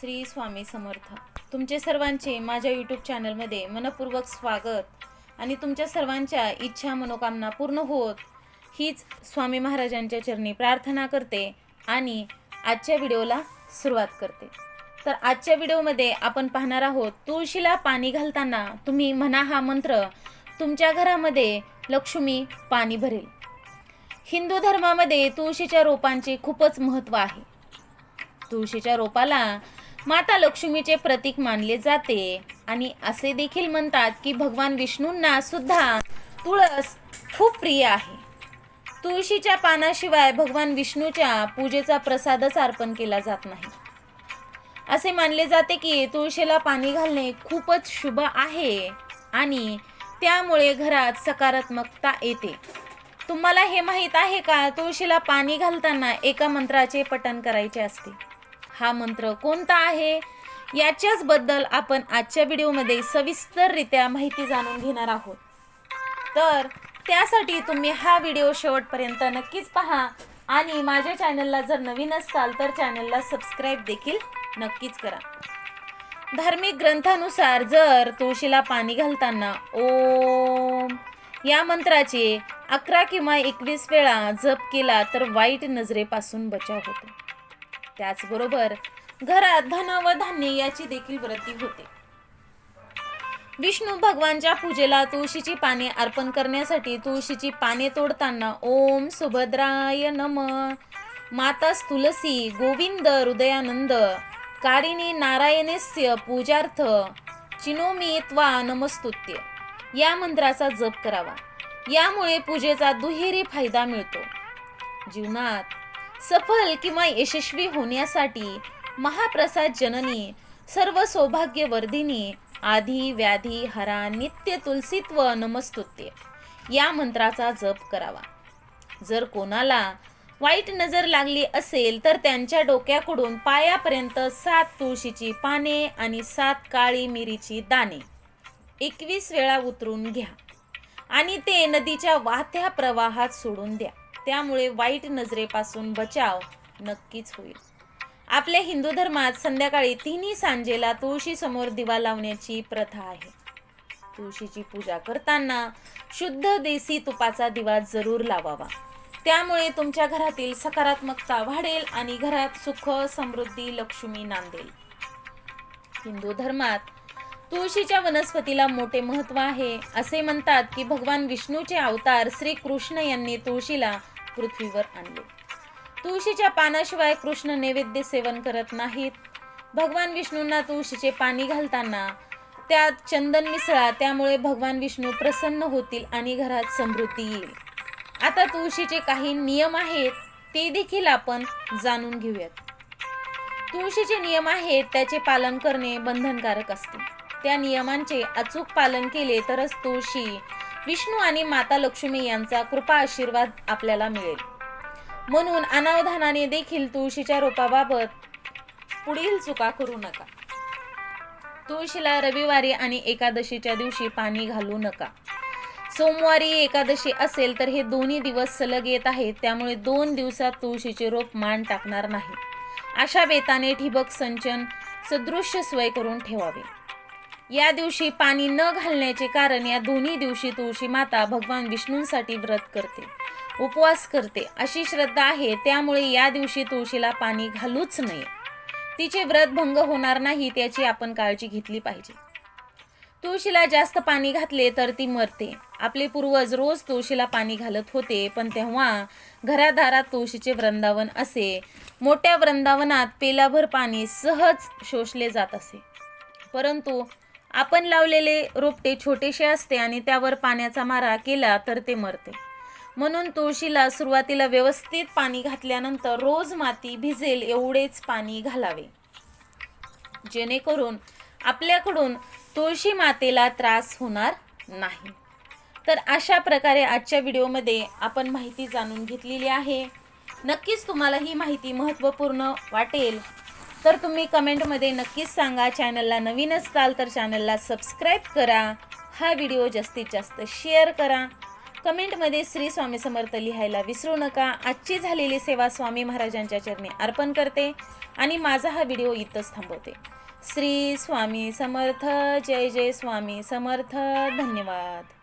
श्री स्वामी समर्थ. तुमचे सर्वांचे माझ्या यूट्यूब चॅनलमध्ये मनपूर्वक स्वागत आणि तुमच्या सर्वांच्या इच्छा मनोकामना पूर्ण होत हीच स्वामी महाराजांच्या चरणी प्रार्थना करते आणि आजच्या व्हिडिओला सुरुवात करते. तर आजच्या व्हिडिओमध्ये आपण पाहणार आहोत तुळशीला पाणी घालताना तुम्ही म्हणा हा मंत्र तुमच्या घरामध्ये लक्ष्मी पाणी भरेल. हिंदू धर्मामध्ये तुळशीच्या रोपांचे खूपच महत्त्व आहे. तुळशीच्या रोपाला माता लक्ष्मीचे प्रतीक मानले जाते. आणि असे देखील म्हणतात की भगवान विष्णूंना सुद्धा तुळस खूप प्रिय आहे. तुळशीच्या पानाशिवाय भगवान विष्णूच्या पूजेचा प्रसादच अर्पण केला जात नाही. असे मानले जाते की तुळशीला पाणी घालणे खूपच शुभ आहे आणि त्यामुळे घरात सकारात्मकता येते. तुम्हाला हे माहीत आहे का? तुळशीला पाणी घालताना एका मंत्राचे पठण करायचे असते. हा मंत्र कोणता आहे? याच्याच बद्दल आपण आजच्या व्हिडिओमध्ये सविस्तररित्या माहिती जाणून घेणार आहोत. तर त्यासाठी तुम्ही हा व्हिडिओ शेवटपर्यंत नक्कीच पहा आणि माझ्या चॅनलला जर नवीन असाल तर चॅनलला सबस्क्राईब देखील नक्कीच करा. धार्मिक ग्रंथानुसार जर तुळशीला पाणी घालताना ओम या मंत्राचे अकरा किंवा एकवीस वेळा जप केला तर वाईट नजरेपासून बचाव होतो. त्याचबरोबर घरात धन व धान्य याची देखील वृत्ती होते. विष्णू भगवानच्या पूजेला तुळशीची पाने अर्पण करण्यासाठी तुळशीची पाने तोडताना ओम सुभद्राय नम. मातास तुलसी गोविंद हृदयानंद कारिणी नारायणस्य पूजार्थ चिनोमी त्वा नमस्तुत्य. या मंत्राचा जप करावा. यामुळे पूजेचा दुहेरी फायदा मिळतो. जीवनात सफल किंवा यशस्वी होण्यासाठी महाप्रसाद जननी सर्व सौभाग्यवर्धिनी आधी व्याधी हरा नित्य तुलसीत्व नमस्तुत्य या मंत्राचा जप करावा. जर कोणाला वाईट नजर लागली असेल तर त्यांच्या डोक्याकडून पायापर्यंत सात तुळशीची पाने आणि सात काळी मिरीची दाणे एकवीस वेळा उतरून घ्या आणि ते नदीच्या वाहत्या प्रवाहात सोडून द्या. त्यामुळे वाईट नजरेपासून बचाव नक्कीच होईल. आपल्या हिंदू धर्मात संध्याकाळी तिन्ही सांजेला तुळशीसमोर दिवा लावण्याची प्रथा आहे. तुळशीची पूजा करताना शुद्ध देसी तुपाचा दिवा जरूर लावावा. त्यामुळे तुमच्या घरातील सकारात्मकता वाढेल आणि घरात सुख समृद्धी लक्ष्मी नांदेल. हिंदू धर्मात तुळशीच्या वनस्पतीला मोठे महत्त्व आहे असे म्हणतात की भगवान विष्णूचे अवतार श्री कृष्ण यांनी तुळशीला पृथ्वीवर आणले. तुळशीच्या पानाशिवाय कृष्ण नैवेद्य सेवन करत नाहीत. भगवान विष्णूंना तुळशीचे पाणी घालताना त्यात चंदन मिसळा त्यामुळे भगवान विष्णू प्रसन्न होतील आणि घरात समृद्धी येईल. आता तुळशीचे काही नियम आहेत ते देखील आपण जाणून घेऊयात. तुळशीचे नियम आहेत त्याचे पालन करणे बंधनकारक असते. त्या नियमांचे अचूक पालन केले तरच तुळशी विष्णू आणि माता लक्ष्मी यांचा कृपा आशीर्वाद आपल्याला मिळेल. म्हणून अनावधानाने देखील तुळशीच्या रोपाबाबत पुढील चुका करू नका. तुळशीला रविवारी आणि एकादशीच्या दिवशी पाणी घालू नका. सोमवारी एकादशी असेल तर हे दोन्ही दिवस सलग येत आहेत त्यामुळे दोन दिवसात तुळशीचे रोप मान टाकणार नाही. अशा बेताने ठिबक संचन सदृश्य सोय करून ठेवावे. या दिवशी पाणी न घालण्याचे कारण या दोन्ही दिवशी तुळशी माता भगवान विष्णूंसाठी व्रत करते उपवास करते अशी श्रद्धा आहे त्यामुळे या दिवशी तुळशीला पाणी घालूच नये. तिचे व्रत भंग होणार नाही त्याची आपण काळजी घेतली पाहिजे. तुळशीला जास्त पाणी घातले तर ती मरते. आपले पूर्वज रोज तुळशीला पाणी घालत होते पण तेव्हा घरादारात तुळशीचे वृंदावन असे. मोठ्या वृंदावनात पेलाभर पाणी सहज शोषले जात असे. परंतु आपण लावलेले रोपटे छोटेसे असते आणि त्यावर पाण्याचा मारा केला तर ते मरते. म्हणून तुळशीला सुरुवातीला व्यवस्थित पाणी घातल्यानंतर रोज माती भिजेल एवढेच पाणी घालावे. जेणेकरून आपल्याकडून तुळशी मातेला त्रास होणार नाही. तर अशा प्रकारे आजच्या व्हिडिओमध्ये आपण माहिती जाणून घेतलेली आहे. नक्कीच तुम्हाला ही माहिती महत्त्वपूर्ण वाटेल. तर तुम्ही कमेंटमध्ये नक्कीच सांगा. चॅनलला नवीन असताल तर चॅनलला सबस्क्राईब करा. हा व्हिडिओ जास्तीत जास्त शेअर करा. कमेंटमध्ये श्री स्वामी समर्थ लिहायला विसरू नका. आजची झालेली सेवा स्वामी महाराजांच्या चरणी अर्पण करते आणि माझा हा व्हिडिओ इथंच थांबवते. श्री स्वामी समर्थ जय जय स्वामी समर्थ. धन्यवाद.